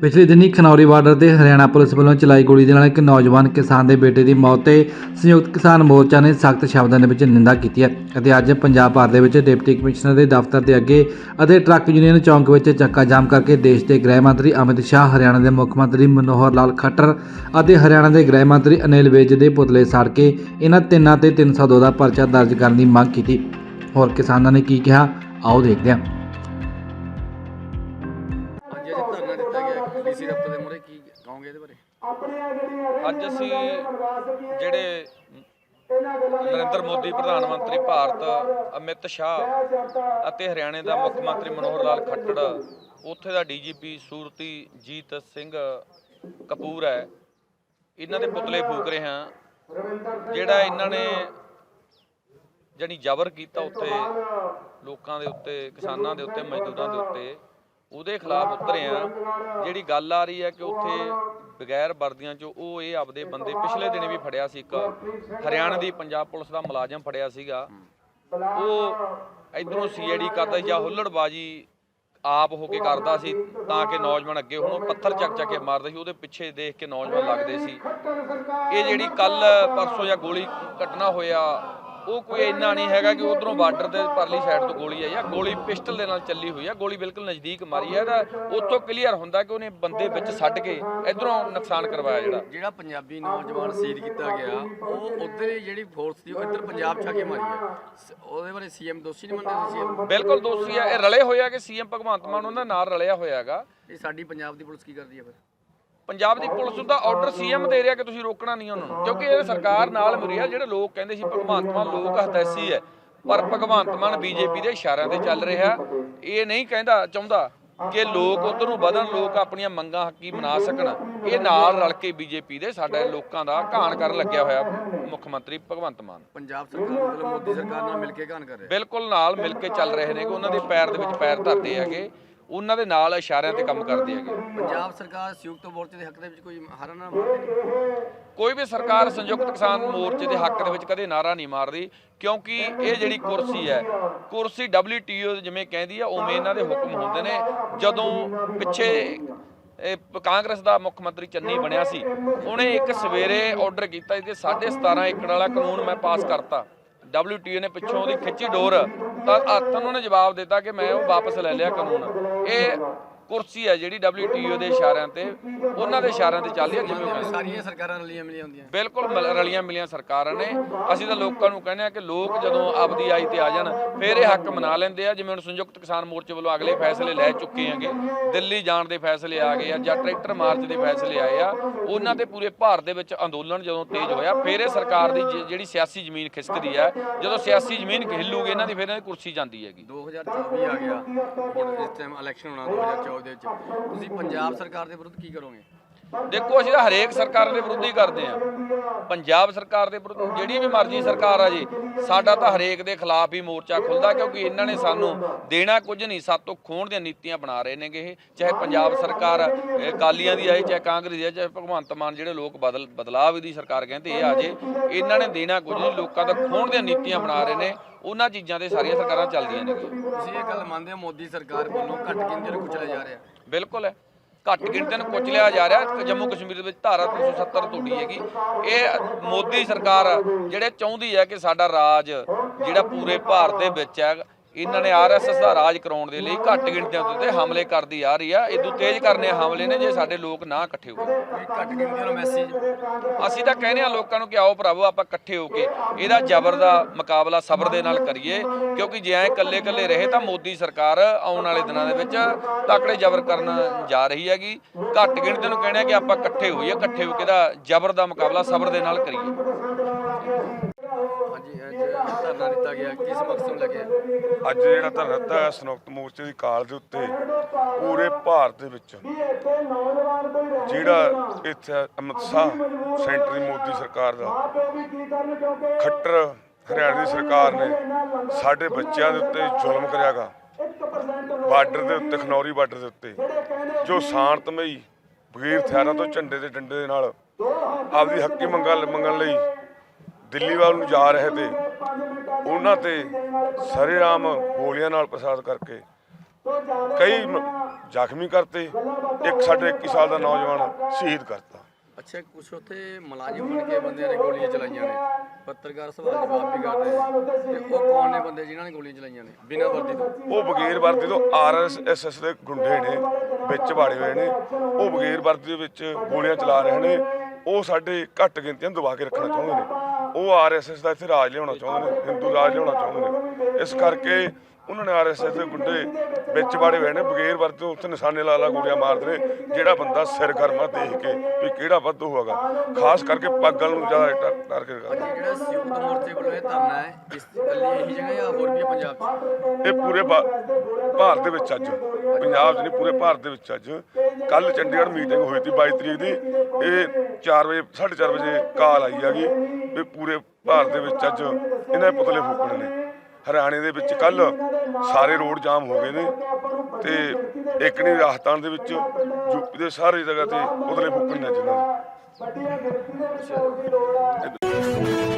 ਪਿਛਲੇ ਦਿਨੀ ਖਨੌਰੀ ਬਾਰਡਰ ਤੇ ਹਰਿਆਣਾ ਪੁਲਿਸ ਵੱਲੋਂ ਚਲਾਈ ਗੋਲੀ ਦੇ ਨਾਲ ਇੱਕ ਨੌਜਵਾਨ ਕਿਸਾਨ ਦੇ ਬੇਟੇ ਦੀ ਮੌਤ ਤੇ ਸੰਯੁਕਤ ਕਿਸਾਨ ਮੋਰਚਾ ਨੇ ਸਖਤ ਸ਼ਬਦਾਂ ਦੇ ਵਿੱਚ ਨਿੰਦਾ ਕੀਤੀ ਹੈ ਅਤੇ ਅੱਜ ਪੰਜਾਬ ਭਰ ਦੇ ਵਿੱਚ ਡਿਪਟੀ ਕਮਿਸ਼ਨਰ ਦੇ ਦਫ਼ਤਰ ਦੇ ਅੱਗੇ ਅਤੇ ਟਰੱਕ ਯੂਨੀਅਨ ਚੌਂਕ ਵਿੱਚ ਚੱਕਾ ਜਾਮ ਕਰਕੇ ਦੇਸ਼ ਦੇ ਗ੍ਰਹਿ ਮੰਤਰੀ ਅਮਿਤ ਸ਼ਾਹ, ਹਰਿਆਣਾ ਦੇ ਮੁੱਖ ਮੰਤਰੀ ਮਨੋਹਰ ਲਾਲ ਖੱਟਰ ਅਤੇ ਹਰਿਆਣਾ ਦੇ ਗ੍ਰਹਿ ਮੰਤਰੀ ਅਨਿਲ ਵਿਜ ਦੇ ਪੁਤਲੇ ਸਾੜ ਕੇ ਇਹਨਾਂ ਤਿੰਨਾਂ ਤੇ 302 ਦਾ ਪਰਚਾ ਦਰਜ ਕਰਨ ਦੀ ਮੰਗ ਕੀਤੀ। ਹੋਰ ਕਿਸਾਨਾਂ ਨੇ ਕੀ ਕਿਹਾ? ਆਓ ਦੇਖਦੇ ਹਾਂ। ਧਰਨਾ ਦਿੱਤਾ ਗਿਆ ਡੀਸੀ ਦਫ਼ਤਰ ਦੇ ਮੂਹਰੇ ਕੀ ਕਹੋਗੇ ਇਹਦੇ ਬਾਰੇ? ਅੱਜ ਅਸੀਂ ਜਿਹੜੇ ਨਰਿੰਦਰ ਮੋਦੀ, ਪ੍ਰਧਾਨ ਮੰਤਰੀ ਭਾਰਤ, ਅਮਿਤ ਸ਼ਾਹ ਅਤੇ ਹਰਿਆਣੇ ਦਾ ਮੁੱਖ ਮੰਤਰੀ ਮਨੋਹਰ ਲਾਲ ਖੱਟੜ, ਉੱਥੇ ਦਾ ਡੀਜੀਪੀ ਸੂਰਤੀ ਜੀਤ ਸਿੰਘ ਕਪੂਰ ਹੈ। ਇਹਨਾਂ ਦੇ ਪੁਤਲੇ ਫੂਕ ਰਹੇ ਹਾਂ। ਜਿਹੜਾ ਇਹਨਾਂ ਨੇ ਜਾਣੀ ਜ਼ਬਰ ਕੀਤਾ ਉੱਥੇ ਲੋਕਾਂ ਦੇ ਉੱਤੇ, ਕਿਸਾਨਾਂ ਦੇ ਉੱਤੇ, ਮਜ਼ਦੂਰਾਂ ਦੇ ਉੱਤੇ ਉਹਦੇ ਖਿਲਾਫ ਉਤਰੇ ਆ। ਜਿਹੜੀ ਗੱਲ ਆ ਰਹੀ ਹੈ ਕਿ ਉੱਥੇ ਬਗੈਰ ਵਰਦੀਆਂ ਚੋਂ ਉਹ ਇਹ ਆਪਦੇ ਬੰਦੇ ਪਿਛਲੇ ਦਿਨੇ ਵੀ ਫੜਿਆ ਸੀ ਇੱਕ ਹਰਿਆਣਾ ਦੀ ਪੰਜਾਬ ਪੁਲਿਸ ਦਾ ਮੁਲਾਜ਼ਮ ਫੜਿਆ ਸੀਗਾ। ਉਹ ਇਧਰੋਂ ਸੀਆਈਡੀ ਕਰਦਾ ਸੀ ਜਾਂ ਹੁੱਲੜਬਾਜੀ ਆਪ ਹੋ ਕੇ ਕਰਦਾ ਸੀ ਤਾਂ ਕਿ ਨੌਜਵਾਨ ਅੱਗੇ ਹੁਣ। ਉਹ ਪੱਥਰ ਚੱਕ ਚੱਕ ਕੇ ਮਾਰਦੇ ਸੀ, ਉਹਦੇ ਪਿੱਛੇ ਦੇਖ ਕੇ ਨੌਜਵਾਨ ਲੱਗਦੇ ਸੀ। ਇਹ ਜਿਹੜੀ ਕੱਲ ਪਰਸੋਂ ਜਾਂ ਗੋਲੀ ਘਟਨਾ ਹੋਇਆ ਉਹ ਕੋਈ ਇੰਨਾ ਨਹੀਂ ਹੈਗਾ ਕਿ ਉਧਰੋਂ ਬਾਰਡਰ ਤੇ ਪਰਲੀ ਸਾਈਡ ਤੋਂ ਗੋਲੀ ਆਈ ਆ ਗੋਲੀ ਪਿਸਟਲ ਦੇ ਨਾਲ ਚੱਲੀ ਹੋਈ ਆ ਗੋਲੀ ਬਿਲਕੁਲ ਨਜ਼ਦੀਕ ਮਾਰੀ ਆ ਇਹਦਾ ਉੱਥੋਂ ਕਲੀਅਰ ਹੁੰਦਾ ਕਿ ਉਹਨੇ ਬੰਦੇ ਵਿੱਚ ਛੱਡ ਕੇ ਇਧਰੋਂ ਨੁਕਸਾਨ ਕਰਵਾਇਆ ਜਿਹੜਾ। ਜਿਹੜਾ ਪੰਜਾਬੀ ਨੌਜਵਾਨ ਸ਼ਹੀਦ ਕੀਤਾ ਗਿਆ ਉਹ ਉਧਰ ਜਿਹੜੀ ਫੋਰਸ ਸੀ ਉਹ ਇੱਧਰ ਪੰਜਾਬ ਆ ਕੇ ਮਾਰੀ ਸ- ਉਹਦੇ ਬਾਰੇ ਸੀਐਮ ਦੋਸ਼ੀ ਨਹੀਂ ਮੰਨਦੇ ਸੀਐਮ ਬਿਲਕੁਲ ਦੋਸ਼ੀ ਆ ਇਹ ਰਲੇ ਹੋਏ ਆ ਕਿ ਸੀਐਮ ਭਗਵੰਤ ਮਾਨ ਉਹਨਾਂ ਨਾਲ ਰਲਿਆ ਹੋਇਆ ਹੈਗਾ। ਇਹ ਸਾਡੀ ਪੰਜਾਬ ਦੀ ਪੁਲਿਸ ਕੀ ਕਰਦੀ ਹੈ ਫਿਰ? ਪੰਜਾਬ ਦੀ ਪੁਲਿਸ ਨੂੰ ਤਾਂ ਆਰਡਰ ਸੀਐਮ ਦੇ ਰਿਹਾ ਕਿ ਤੁਸੀਂ ਰੋਕਣਾ ਨਹੀਂ ਉਹਨਾਂ। ਨੂੰ ਕਿਉਂਕਿ ਇਹ ਸਰਕਾਰ ਨਾਲ ਮਿਲੀ ਆ ਜਿਹੜੇ ਲੋਕ ਕਹਿੰਦੇ ਸੀ ਭਗਵੰਤ ਮਾਨ ਲੋਕ ਹਤੈਸੀ ਹੈ ਪਰ ਭਗਵੰਤ ਮਾਨ ਬੀਜੇਪੀ ਦੇ ਇਸ਼ਾਰਿਆਂ ਤੇ ਚੱਲ ਰਿਹਾ ਇਹ ਨਹੀਂ ਕਹਿੰਦਾ ਚਾਹੁੰਦਾ ਕਿ ਲੋਕ ਉਧਰ ਨੂੰ ਵਧਣ ਲੋਕ ਆਪਣੀਆਂ ਮੰਗਾਂ ਹੱਕੀ ਮਨਾ ਸਕਣ। ਇਹ ਨਾਲ ਰਲ ਕੇ ਬੀਜੇਪੀ ਦੇ ਸਾਡੇ ਲੋਕਾਂ ਦਾ ਘਾਣ ਕਰਨ ਲੱਗਿਆ ਹੋਇਆ ਮੁੱਖ ਮੰਤਰੀ ਭਗਵੰਤ ਮਾਨ। ਪੰਜਾਬ ਸਰਕਾਰ ਮਤਲਬ ਮੋਦੀ ਸਰਕਾਰ ਨਾਲ ਮਿਲ ਕੇ ਕਾਨ ਕਰ ਰਿਹਾ ਬਿਲਕੁਲ ਨਾਲ ਮਿਲ ਕੇ ਚੱਲ ਰਹੇ ਨੇ ਕਿ ਉਹਨਾਂ ਦੇ ਪੈਰ ਦੇ ਵਿੱਚ ਪੈਰ ਧਰਦੇ ਹੈਗੇ। ਉਹਨਾਂ ਦੇ ਨਾਲ ਇਸ਼ਾਰਿਆਂ ਤੇ ਕੰਮ ਕਰਦੇ ਹੈਗੇ। ਪੰਜਾਬ ਸਰਕਾਰ ਸੰਯੁਕਤ ਮੋਰਚੇ ਦੇ ਹੱਕ ਦੇ ਵਿੱਚ ਕੋਈ ਹਰਾ ਨਾ ਕੋਈ ਵੀ ਸਰਕਾਰ ਸੰਯੁਕਤ ਕਿਸਾਨ ਮੋਰਚੇ ਦੇ ਹੱਕ ਦੇ ਵਿੱਚ ਕਦੇ ਨਾਰਾ ਨਹੀਂ ਮਾਰਦੀ ਕਿਉਂਕਿ ਇਹ ਜਿਹੜੀ ਕੁਰਸੀ ਹੈ ਕੁਰਸੀ WTO ਜਿਵੇਂ ਕਹਿੰਦੀ ਆ ਉਵੇਂ ਇਹਨਾਂ ਦੇ ਹੁਕਮ ਹੁੰਦੇ ਨੇ। ਜਦੋਂ ਪਿੱਛੇ ਕਾਂਗਰਸ ਦਾ ਮੁੱਖ ਮੰਤਰੀ ਚੰਨੀ ਬਣਿਆ ਸੀ ਉਹਨੇ ਇੱਕ ਸਵੇਰੇ ਆਰਡਰ ਕੀਤਾ ਕਿ 17.5 ਏਕੜ ਵਾਲਾ ਕਾਨੂੰਨ ਮੈਂ ਪਾਸ ਕਰਤਾ। WTO ਨੇ ਪਿੱਛੋਂ ਉਹਦੀ ਖਿੱਚੀ ਡੋਰ ਤਾਂ ਹੱਥ ਉਹਨਾਂ ਨੇ ਜਵਾਬ ਦਿੱਤਾ ਕਿ ਮੈਂ ਉਹ ਵਾਪਸ ਲੈ ਲਿਆ ਕਾਨੂੰਨ। ਇਹ ਕੁਰਸੀ ਹੈ ਜਿਹੜੀ WTO ਦੇ ਇਸ਼ਾਰਿਆਂ ਤੇ ਉਹਨਾਂ ਦੇ ਇਸ਼ਾਰਿਆਂ ਤੇ ਚੱਲ ਰਹੀ ਹੈ ਜਿਵੇਂ ਸਾਰੀਆਂ ਸਰਕਾਰਾਂ ਰਲੀਆਂ ਮਿਲੀਆਂ ਹੁੰਦੀਆਂ। ਬਿਲਕੁਲ ਰਲੀਆਂ ਮਿਲੀਆਂ ਸਰਕਾਰਾਂ ਨੇ। ਅਸੀਂ ਤਾਂ ਲੋਕਾਂ ਨੂੰ ਕਹਿੰਦੇ ਆ ਕਿ ਲੋਕ ਜਦੋਂ ਆਪਦੀ ਆਈ ਤੇ ਆ ਜਾਣ ਫਿਰ ਇਹ ਹੱਕ ਮਨਾ ਲੈਂਦੇ ਆ ਜਿਵੇਂ ਹੁਣ ਸੰਯੁਕਤ ਕਿਸਾਨ ਮੋਰਚੇ ਵੱਲੋਂ ਅਗਲੇ ਫੈਸਲੇ ਲੈ ਚੁੱਕੇ ਹੈਗੇ। ਦਿੱਲੀ ਜਾਣ ਦੇ ਫੈਸਲੇ ਆ ਗਏ ਆ ਜਾਂ ਟਰੈਕਟਰ ਮਾਰਚ ਦੇ ਫੈਸਲੇ ਆਏ ਆ ਉਹਨਾਂ ਤੇ ਪੂਰੇ ਭਾਰਤ ਦੇ ਵਿੱਚ ਅੰਦੋਲਨ ਜਦੋਂ ਤੇਜ਼ ਹੋਇਆ ਫਿਰ ਇਹ ਸਰਕਾਰ ਦੀ ਜਿਹੜੀ ਸਿਆਸੀ ਜ਼ਮੀਨ ਖਿਸਕਦੀ ਹੈ ਜਦੋਂ ਸਿਆਸੀ ਜ਼ਮੀਨ ਹਿੱਲੂਗੀ ਇਹਨਾਂ ਦੀ ਫਿਰ ਇਹਨਾਂ ਦੀ ਕੁਰਸੀ ਜਾਂਦੀ ਹੈਗੀ। 2024 ਆ ਗਿਆ ਹੁਣ ਇਸ ਟਾਈਮ ਇਲੈਕਸ਼ਨ ਹੋਣਾ 2024 ਦੇ ਵਿੱਚ। ਤੁਸੀਂ ਪੰਜਾਬ ਸਰਕਾਰ ਦੇ ਵਿਰੁੱਧ ਕੀ ਕਰੋਗੇ? ਦੇਖੋ, ਅਸੀਂ ਤਾਂ ਹਰੇਕ ਸਰਕਾਰ ਦੇ ਵਿਰੁੱਧ ਹੀ ਕਰਦੇ ਆ ਪੰਜਾਬ ਸਰਕਾਰ ਦੇ ਵਿਰੁੱਧ, ਜਿਹੜੀ ਵੀ ਮਰਜ਼ੀ ਸਰਕਾਰ ਆ ਜੀ, ਸਾਡਾ ਤਾਂ ਹਰੇਕ ਦੇ ਖਿਲਾਫ ਹੀ ਮੋਰਚਾ ਖੁੱਲਦਾ, ਕਿਉਂਕਿ ਇਹਨਾਂ ਨੇ ਸਾਨੂੰ ਦੇਣਾ ਕੁਝ ਨਹੀਂ ਸਾਤੋਂ ਖੋਣ ਦੀਆਂ ਨੀਤੀਆਂ ਬਣਾ ਰਹੇ ਨੇਗੇ ਇਹ। ਚਾਹੇ ਪੰਜਾਬ ਸਰਕਾਰ ਅਕਾਲੀਆਂ ਦੀ ਆਏ ਚਾਹੇ ਕਾਂਗਰਸ ਦੀ ਆਏ ਚਾਹੇ ਭਗਵੰਤ ਮਾਨ, ਜਿਹੜੇ ਲੋਕ ਬਦਲ ਬਦਲਾਵ ਦੀ ਸਰਕਾਰ ਕਹਿੰਦੇ ਇਹ ਆ ਜੇ, ਇਹਨਾਂ ਨੇ ਦੇਣਾ ਕੁਝ ਨਹੀਂ, ਲੋਕਾਂ ਦਾ ਖੋਣ ਦੀਆਂ ਨੀਤੀਆਂ ਬਣਾ ਰਹੇ ਨੇ। ਉਹਨਾਂ ਚੀਜ਼ਾਂ ਤੇ ਸਾਰੀਆਂ ਸਰਕਾਰਾਂ ਚੱਲਦੀਆਂ ਨੇ। ਤੁਸੀਂ ਇਹ ਗੱਲ ਮੰਨਦੇ ਹੋ ਮੋਦੀ ਸਰਕਾਰ ਵੱਲੋਂ ਘੱਟ ਗਿਣਤੀ ਨੂੰ ਕੁਚਲਿਆ ਜਾ ਰਿਹਾ? ਬਿਲਕੁਲ ਹੈ। ਘੱਟ ਗਿਣਤੀਆਂ ਨੂੰ ਕੁਚਲਿਆ ਜਾ ਰਿਹਾ। ਜੰਮੂ ਕਸ਼ਮੀਰ ਦੇ ਵਿੱਚ ਧਾਰਾ 370 ਤੋੜੀ ਹੈਗੀ। ਇਹ ਮੋਦੀ ਸਰਕਾਰ ਜਿਹੜੇ ਚਾਹੁੰਦੀ ਹੈ ਕਿ ਸਾਡਾ ਰਾਜ ਜਿਹੜਾ ਪੂਰੇ ਭਾਰਤ ਦੇ ਵਿੱਚ ਹੈ ਇਹਨਾਂ ਨੇ ਆਰਐਸਐਸ ਦਾ ਰਾਜ ਕਰਾਉਣ ਦੇ ਲਈ ਘੱਟ ਗਿਣਤੀਆਂ ਦੇ ਉੱਤੇ ਹਮਲੇ ਕਰਦੀ ਆ ਰਹੀ ਆ। ਇਦੋਂ ਤੇਜ਼ ਕਰਨੇ ਹਮਲੇ ਨੇ ਜੇ ਸਾਡੇ ਲੋਕ ਨਾ ਇਕੱਠੇ ਹੋਏ ਘੱਟ ਗਿਣਤੀ ਨੂੰ ਮੈਸੇਜ ਅਸੀਂ ਤਾਂ ਕਹਿੰਦੇ ਆ ਲੋਕਾਂ ਨੂੰ ਕਿ ਆਓ ਭਰਾਵੋ ਆਪਾਂ ਇਕੱਠੇ ਹੋ ਕੇ ਇਹਦਾ ਜ਼ਬਰ ਦਾ ਮੁਕਾਬਲਾ ਸਬਰ ਦੇ ਨਾਲ ਕਰੀਏ। ਕਿਉਂਕਿ ਜੇ ਐ ਇਕੱਲੇ ਇਕੱਲੇ ਰਹੇ ਤਾਂ ਮੋਦੀ ਸਰਕਾਰ ਆਉਣ ਵਾਲੇ ਦਿਨਾਂ ਦੇ ਵਿੱਚ ਤਕੜੇ ਜ਼ਬਰ ਕਰਨ ਜਾ ਰਹੀ ਹੈਗੀ। ਘੱਟ ਗਿਣਤੀ ਨੂੰ ਕਹਿੰਦੇ ਆ ਕਿ ਆਪਾਂ ਇਕੱਠੇ ਹੋਈਏ ਇਕੱਠੇ ਹੋ ਕੇ ਇਹਦਾ ਜ਼ਬਰ ਦਾ ਮੁਕਾਬਲਾ ਸਬਰ ਦੇ ਨਾਲ ਕਰੀਏ ਹਾਂਜੀ ਅੱਜ ਧਰਨਾ ਦਿੱਤਾ ਗਿਆ, ਕਿਸ ਮਕਸਦ ਲੱਗਿਆ ਅੱਜ ਜਿਹੜਾ ਧਰਨਾ ਦਿੱਤਾ ਹੈ ਸੰਯੁਕਤ ਮੋਰਚੇ ਦੀ ਕਾਲ ਦੇ ਉੱਤੇ, ਪੂਰੇ ਭਾਰਤ ਦੇ ਵਿੱਚ, ਜਿਹੜਾ ਇੱਥੇ ਅਮਿਤ ਸ਼ਾਹ, ਸੈਂਟਰੀ ਮੋਦੀ ਸਰਕਾਰ ਦਾ, ਖੱਟਰ ਹਰਿਆਣਾ ਦੀ ਸਰਕਾਰ ਨੇ ਸਾਡੇ ਬੱਚਿਆਂ ਦੇ ਉੱਤੇ ਜ਼ੁਲਮ ਕਰਿਆਗਾ, ਬਾਰਡਰ ਦੇ ਉੱਤੇ, ਖਨੌਰੀ ਬਾਰਡਰ ਦੇ ਉੱਤੇ, ਜੋ ਸ਼ਾਂਤਮਈ ਬਗੈਰ ਥਿਆਰਾਂ ਤੋਂ ਝੰਡੇ ਦੇ ਡੰਡੇ ਦੇ ਨਾਲ ਆਪਦੀ ਹੱਕੀ ਮੰਗਾਂ ਮੰਗਣ ਲਈ ਦਿੱਲੀ ਵੱਲ ਨੂੰ ਜਾ ਰਹੇ ਤੇ ਉਹਨਾਂ ਤੇ ਸਰੇਆਮ ਗੋਲੀਆਂ ਨਾਲ ਪ੍ਰਸਾਦ ਕਰਕੇ ਕਈ ਜ਼ਖਮੀ ਕਰਤੇ। ਇੱਕ ਸਾਡੇ 21 ਸਾਲ ਦਾ ਨੌਜਵਾਨ ਸ਼ਹੀਦ ਕਰਤਾ। ਅੱਛਾ ਕੁਛ ਉੱਥੇ ਮੁਲਾਜ਼ਮ ਬਣ ਕੇ ਬੰਦਿਆਂ ਨੇ ਗੋਲੀਆਂ ਚਲਾਈਆਂ ਨੇ। ਪੱਤਰਕਾਰ ਸਵਾਲ ਜਵਾਬ ਵੀ ਕਰਦੇ ਨੇ। ਤੇ ਉਹ ਕੌਣ ਨੇ ਬੰਦੇ ਜਿਨ੍ਹਾਂ ਨੇ ਗੋਲੀਆਂ ਚਲਾਈਆਂ ਨੇ? ਬਿਨਾਂ ਵਰਦੀ ਤੋਂ। ਉਹ ਬਗੈਰ ਵਰਦੀ ਤੋਂ ਆਰਐਸਐਸ ਦੇ ਗੁੰਡੇ ਨੇ ਵਿੱਚ ਵਾੜੇ ਹੋਏ ਨੇ। ਉਹ ਬਗੈਰ ਵਰਦੀ ਦੇ ਵਿੱਚ ਗੋਲੀਆਂ ਚਲਾ ਰਹੇ ਨੇ। ਉਹ ਸਾਡੇ ਘੱਟ ਗਿਣਤੀਆਂ ਦਬਾ ਕੇ ਰੱਖਣਾ ਚਾਹੁੰਦੇ ਨੇ। ਉਹ ਆਰਐਸਐਸ ਦਾ ਇੱਥੇ ਰਾਜ ਲਿਆਉਣਾ ਚਾਹੁੰਦੇ ਨੇ, ਹਿੰਦੂ ਰਾਜ ਲਿਆਉਣਾ ਚਾਹੁੰਦੇ ਨੇ। ਇਸ ਕਰਕੇ ਉਹਨਾਂ ਨੇ ਆਰਐਸਐਸ ਦੇ ਗੁੰਡੇ ਵਿੱਚ ਵਾੜੇ ਹੋਏ ਨੇ ਬਗੈਰ ਵਰਦੀ ਤੋਂ ਉੱਥੇ ਨਿਸ਼ਾਨੇ ਲਾ ਲਾ ਗੋਲੀਆਂ ਮਾਰਦੇ ਨੇ ਜਿਹੜਾ ਬੰਦਾ ਸਿਰ ਗਰਮਾ ਦੇਖ ਕੇ ਵੀ ਕਿਹੜਾ ਵਾਧੂ ਹੋਗਾ ਖਾਸ ਕਰਕੇ ਪਾਗਲ ਨੂੰ ਜ਼ਿਆਦਾ ਟਾਰਗੇਟ ਕਰਦੇ ਇਹ ਜਿਹੜਾ ਸੰਯੁਕਤ ਮੋਰਚੇ ਵੱਲੋਂ ਇਹ ਧਰਨਾ ਹੈ ਇਸ ਇਕੱਲੀ ਇਹੀ ਜਗ੍ਹਾ ਜਾਂ ਹੋਰ ਵੀ ਹੈ ਪੰਜਾਬ 'ਚ? ਇਹ ਪੂਰੇ ਭਾਰਤ ਦੇ ਵਿੱਚ ਅੱਜ। ਪੰਜਾਬ 'ਚ ਨਹੀਂ ਪੂਰੇ ਭਾਰਤ ਦੇ ਵਿੱਚ ਅੱਜ। ਕੱਲ ਚੰਡੀਗੜ੍ਹ ਮੀਟਿੰਗ ਹੋਈ ਸੀ 22 ਤਰੀਕ ਦੀ। ਇਹ 4 ਵਜੇ 4:30 ਵਜੇ ਕਾਲ ਆਈ ਹੈਗੀ ਵੀ ਪੂਰੇ ਭਾਰਤ ਦੇ ਵਿੱਚ ਅੱਜ ਇਹਨਾਂ ਦੇ ਪੁਤਲੇ ਫੂਕਣੇ ਨੇ। ਹਰਿਆਣੇ ਦੇ ਵਿੱਚ ਕੱਲ ਸਾਰੇ ਰੋਡ ਜਾਮ ਹੋ ਗਏ ਨੇ ਤੇ ਇੱਕ ਨਹੀਂ ਰਾਜਸਥਾਨ ਦੇ ਵਿੱਚ ਯੂਪੀ ਦੇ ਸਾਰੇ ਜਗ੍ਹਾ ਤੇ ਪੁਤਲੇ ਫੂਕਣੇ ਨੇ ਜਿਨ੍ਹਾਂ ਨੇ